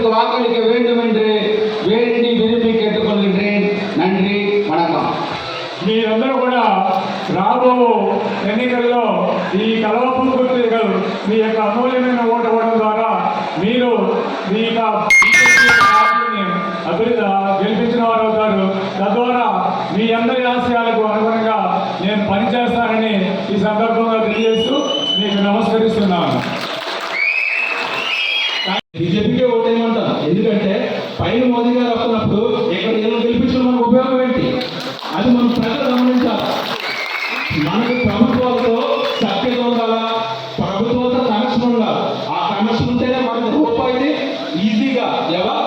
தாமரை சின்னத்திற்கு வாக்களிக்க வேண்டும் என்று வேண்டி விரும்பி கேட்டுக்கொள்கின்றேன் நன்றி வணக்கம் మీరందరూ కూడా రాబో ఎన్నికల్లో ఈ కలవపు గుర్తులు మీ యొక్క అమూల్యమైన ఓటు ఇవ్వడం ద్వారా మీరు మీ యొక్క BJP యొక్క పార్టీని అభివృద్ధి గెలిపించిన వారు అవుతారు తద్వారా మీ అందరి ఆశయాలకు ఎందుకంటే పైన మోదీ గారు వస్తున్నప్పుడు ఇక్కడ ఏదో గెలిపించడం మనకు ఉపయోగం ఏంటి? అది మనం ప్రజలు గమనించాలి. మనకు ప్రభుత్వాలతో సఖ్యత ఉండాలా? ప్రభుత్వంతో కనెక్షన్ ఉండాలి? ఆ కనెక్షన్ ఉంటేనే మనకు రూపాయిని ఈజీగా ఎలా?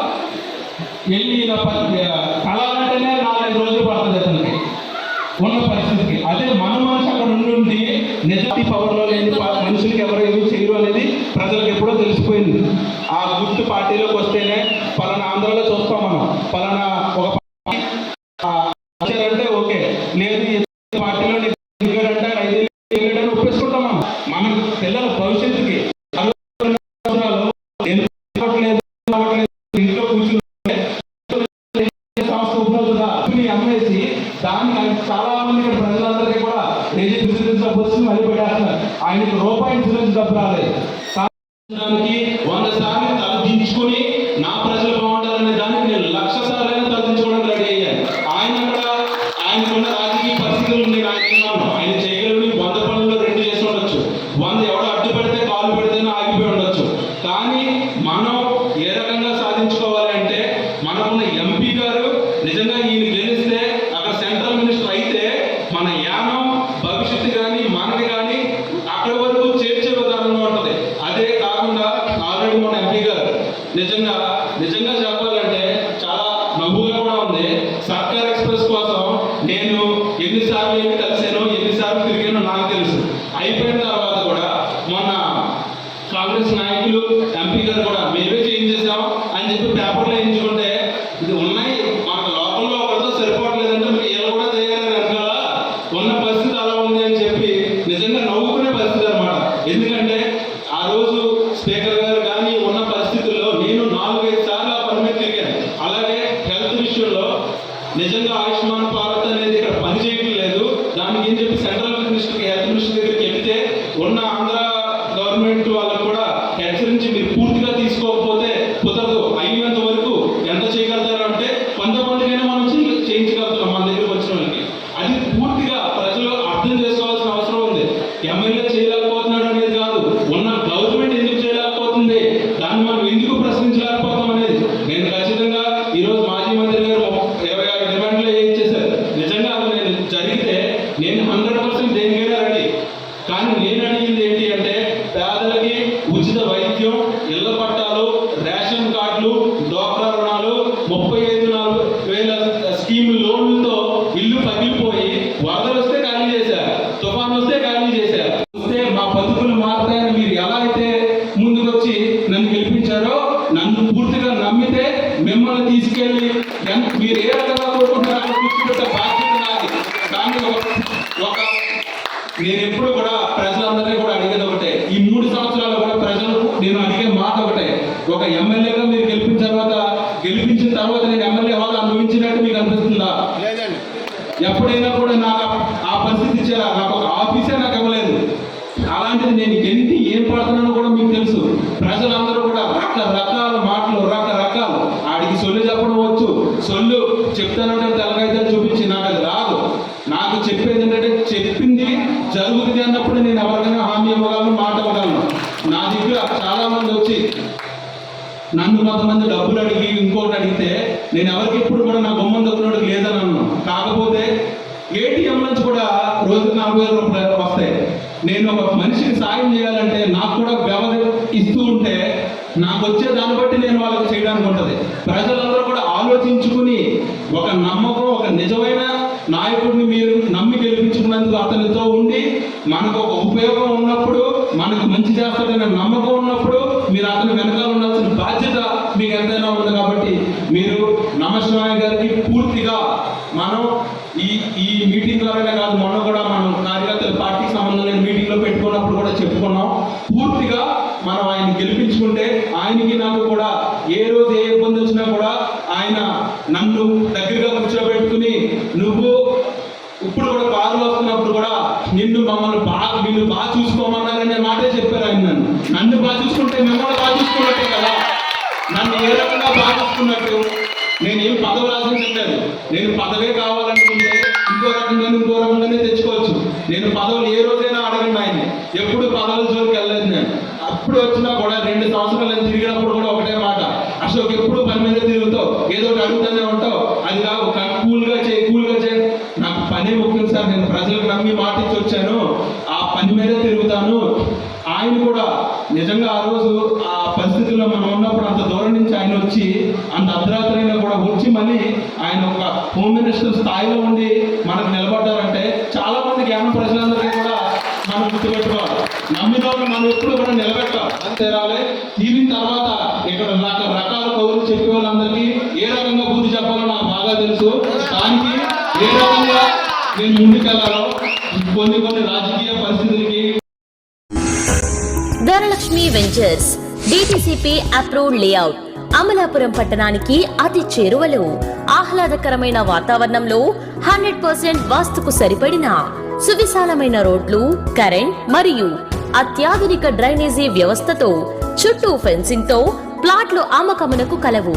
వెళ్ళి కలాలంటేనే కళాలంటేనే నాలుగైదు రోజులు పడుతుంది అతనికి. ఉన్న పరిస్థితికి. అదే మన మనిషి అక్కడ ఉండి నిజాతి పవర్లో లేని మనుషులకి ఎవరు ఏమీ చేయరు అనేది ప్రజలకు ఎప్పుడో తెలిసిపోయింది. ఆ గుర్తు పార్టీలోకి వస్తేనే పలానా ఆంధ్రాలో చూస్తాం మనం. పలానా ఒక చెప్పి ఎంచుకుంటే ఇది ఉన్నాయి. మనకు లోకల్లో ఒకరితో సరిపోవట్లేదంటే మీరు వీళ్ళు కూడా తయారయ్యారు వెనకాల ఉన్న పరిస్థితి అలా ఉంది అని చెప్పి నిజంగా నవ్వుకునే పరిస్థితి అనమాట ఎందుకంటే ఆ రోజు స్పీకర్ గారు కానీ ఉన్న పరిస్థితుల్లో నేను నాలుగైదు సార్లు ఆ పని అలాగే హెల్త్ విషయంలో నిజంగా ఆయుష్మాన్ మిమ్మల్ని తీసుకెళ్ళి మీరు ఏ రకంగా అక్కడ కూర్చోబెట్టే బాధ్యత నాది. ఒక- నేను ఎప్పుడు కూడా ప్రజలందరినీ కూడా అడిగేది ఒకటే. ఈ మూడు సంవత్సరాలు కూడా ప్రజలు నేను అడిగే మాట ఒకటే. ఒక ఎమ్మెల్యేగా మీరు గెలిపించిన తర్వాత గెలిపించిన తర్వాత నేను ఎమ్మెల్యే హోదా అనుభవించినట్టు మీకు అనిపిస్తుందా? ఎప్పుడైనా కూడా నాకు ఆ పరిస్థితి ఇచ్చారా నాకు ఒక ఆఫీసే నాకు ఇవ్వలేదు. అలాంటిది నేను ఎన్ని ఏం పడుతున్నానో కూడా మీకు తెలుసు ప్రజలందరూ కూడా రకరకాల మాటలు రకరకాలు ఆడికి సొల్లు చెప్పడం సొల్లు చెప్తానంటే తెలగైతే చూపించి నాకు రాదు. నాకు చెప్పేది ఏంటంటే చెప్పింది జరుగుతుంది అన్నప్పుడు నేను ఎవరికైనా హామీ ఇవ్వగలను మాట ఇవ్వగలను. నా దగ్గర చాలా మంది వచ్చి నన్ను కొంతమంది డబ్బులు అడిగి ఇంకోటి అడిగితే నేను ఎవరికి ఇప్పుడు కూడా నా గుమ్మం దొరికినోడికి లేదని అన్నాను కాకపోతే ఏటీఎం నుంచి కూడా రోజు నాలుగు వేల రూపాయలు వస్తాయి. నేను ఒక మనిషికి సాయం చేయాలంటే నాకు కూడా వ్యవధి ఇస్తూ ఉంటే నాకు వచ్చే దాన్ని బట్టి నేను వాళ్ళకి చేయడానికి ఉంటుంది. ప్రజలు ఆలోచించుకుని ఒక నమ్మకం ఒక నిజమైన నాయకుడిని మీరు నమ్మి గెలిపించుకున్నందుకు అతనితో ఉండి మనకు ఒక ఉపయోగం ఉన్నప్పుడు మనకు మంచి చేస్తాడనే నమ్మకం ఉన్నప్పుడు మీరు అతని వెనకాల ఉండాల్సిన బాధ్యత మీకు ఎంతైనా ఉంది కాబట్టి మీరు నమస్వామి గారికి పూర్తిగా మనం ఈ ఈ మీటింగ్ ద్వారానే కాదు మొన్న కూడా మనం కార్యకర్తల పార్టీకి సంబంధం లేని మీటింగ్లో పెట్టుకున్నప్పుడు కూడా చెప్పుకున్నాం పూర్తిగా మనం ఆయన గెలిపించుకుంటే ఆయనకి నాకు కూడా ఏ రోజు ఏ ఇబ్బంది వచ్చినా కూడా ఆయన నన్ను దగ్గరగా కూర్చోబెట్టుకుని నువ్వు ఇప్పుడు కూడా కారులో వస్తున్నప్పుడు కూడా నిన్ను మమ్మల్ని బాగా నిన్ను బాగా చూసుకోమన్నారనే మాటే చెప్పారు ఆయన నన్ను. నన్ను బాగా చూసుకుంటే మిమ్మల్ని బాగా చూసుకున్నట్టే కదా. నన్ను ఏ రకంగా బాగా చూసుకున్నట్టు? నేను ఏం పదవి ఆశించట్లేదు నేను పదవే కావాలనుకుంటే ఇంకో రకంగా ఇంకో రకంగానే తెచ్చుకోవచ్చు. నేను పదవులు ఏ రోజు అడగండి ఆయన ఎప్పుడు పదవుల జోలికి వెళ్ళలేదు నేను అప్పుడు వచ్చినా కూడా రెండు సంవత్సరాలు నేను తిరిగినప్పుడు కూడా ఒకటే మాట అశోక్ ఎప్పుడు పని మీద తిరుగుతావు ఏదో ఒకటి అడుగుతూనే ఉంటావు అది కాదు కూల్గా చేయి కూల్గా చేయి నాకు పనే ముఖ్యం సార్ నేను ప్రజలకు నమ్మి మాటించి వచ్చాను. ఆ పని మీదే తిరుగుతాను. ఆయన కూడా నిజంగా ఆ రోజు ఆ పరిస్థితుల్లో మనం ఉన్నప్పుడు అంత దూరం నుంచి ఆయన వచ్చి అంత అర్ధరాత్రి కూడా వచ్చి మళ్ళీ ఆయన ఒక హోమ్ మినిస్టర్ స్థాయిలో ఉండి మనకు నిలబడ్డారంటే చాలా మంది జ్ఞాన ప్రజలందరికీ కూడా మనం గుర్తుపెట్టుకోవాలి. నమ్మిన వాళ్ళు మనం ఎప్పుడు కూడా నిలబెట్టాలి. తీరాలి తీరిన తర్వాత ఇక్కడ రకరకాల కౌలు చెప్పే వాళ్ళందరికీ ఏ రకంగా బుద్ధి చెప్పాలో నాకు బాగా తెలుసు. దానికి ఏ రకంగా నేను ముందుకెళ్ళాను కొన్ని కొన్ని రాజకీయ పరిస్థితులకి Dhanalakshmi ventures DTCP approved layout Amalapuram పట్టణానికి అతి చేరువలో. ఆహ్లాదకరమైన వాతావరణంలో హండ్రెడ్ పర్సెంట్ వాస్తుకు సరిపడిన సువిశాలమైన రోడ్లు కరెంట్ మరియు అత్యాధునిక డ్రైనేజీ వ్యవస్థతో చుట్టూ ఫెన్సింగ్తో ప్లాట్లు అమ్మకమునకు కలవు.